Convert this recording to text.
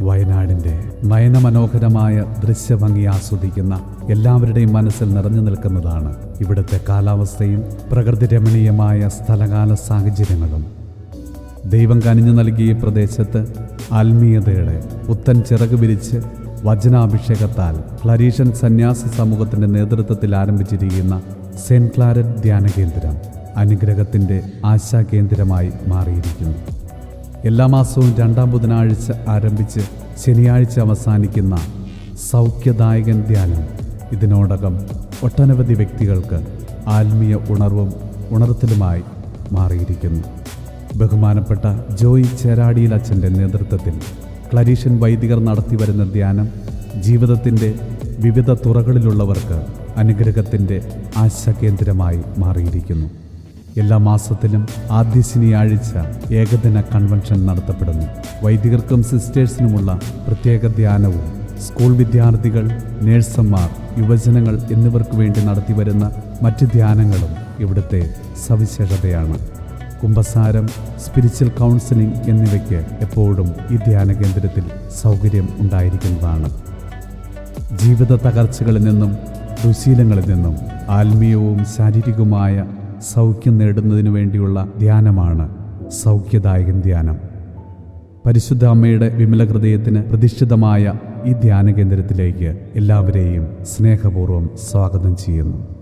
വയനാടിന്റെ നയനമനോഹരമായ ദൃശ്യഭംഗി ആസ്വദിക്കുന്ന എല്ലാവരുടെയും മനസ്സിൽ നിറഞ്ഞു നിൽക്കുന്നതാണ് ഇവിടുത്തെ കാലാവസ്ഥയും പ്രകൃതിരമണീയമായ സ്ഥലകാല സാഹചര്യങ്ങളും. ദൈവം കനിഞ്ഞു നൽകിയ പ്രദേശത്ത് ആത്മീയതയുടെ പുത്തൻ ചിറക് വിരിച്ച് വചനാഭിഷേകത്താൽ ഫ്ലരീഷൻ സന്യാസി സമൂഹത്തിന്റെ നേതൃത്വത്തിൽ ആരംഭിച്ചിരിക്കുന്ന സെന്റ് ക്ലാരറ്റ് ധ്യാന കേന്ദ്രം അനുഗ്രഹത്തിന്റെ ആശാകേന്ദ്രമായി മാറിയിരിക്കുന്നു. എല്ലാ മാസവും രണ്ടാം ബുധനാഴ്ച ആരംഭിച്ച് ശനിയാഴ്ച അവസാനിക്കുന്ന സൗഖ്യദായകൻ ധ്യാനം. ഇതിനോടകം ഒട്ടനവധി വ്യക്തികൾക്ക് ആത്മീയ ഉണർവും ഉണർത്തലുമായി മാറിയിരിക്കുന്നു. ബഹുമാനപ്പെട്ട ജോയി ചേരാടിയിൽ അച്ഛന്റെ നേതൃത്വത്തിൽ ക്ലരീഷൻ വൈദികർ നടത്തിവരുന്ന ധ്യാനം ജീവിതത്തിന്റെ വിവിധ തുറകളിലുള്ളവർക്ക് അനുഗ്രഹത്തിന്റെ ആശാകേന്ദ്രമായി മാറിയിരിക്കുന്നു. എല്ലാ മാസത്തിലും ആദ്യ ശനിയാഴ്ച ഏകദിന കൺവെൻഷൻ നടത്തപ്പെടുന്നു. വൈദികർക്കും സിസ്റ്റേഴ്സിനുമുള്ള പ്രത്യേക ധ്യാനവും സ്കൂൾ വിദ്യാർത്ഥികൾ നേഴ്സന്മാർ യുവജനങ്ങൾ എന്നിവർക്ക് വേണ്ടി നടത്തിവരുന്ന മറ്റ് ധ്യാനങ്ങളും ഇവിടുത്തെ സവിശേഷതയാണ്. കുംഭസാരം സ്പിരിച്വൽ കൗൺസിലിംഗ് എന്നിവയ്ക്ക് എപ്പോഴും ഈ ധ്യാന കേന്ദ്രത്തിൽ സൗകര്യം ഉണ്ടായിരിക്കുന്നതാണ്. ജീവിത തകർച്ചകളിൽ നിന്നും ദുശീലങ്ങളിൽ നിന്നും ആത്മീയവും ശാരീരികവുമായ സൗഖ്യം നേടുന്നതിനു വേണ്ടിയുള്ള ധ്യാനമാണ് സൗഖ്യദായകൻ ധ്യാനം. പരിശുദ്ധ അമ്മയുടെ വിമല ഹൃദയത്തിന് പ്രതിഷ്ഠിതമായ ഈ ധ്യാന കേന്ദ്രത്തിലേക്ക് എല്ലാവരെയും സ്നേഹപൂർവം സ്വാഗതം ചെയ്യുന്നു.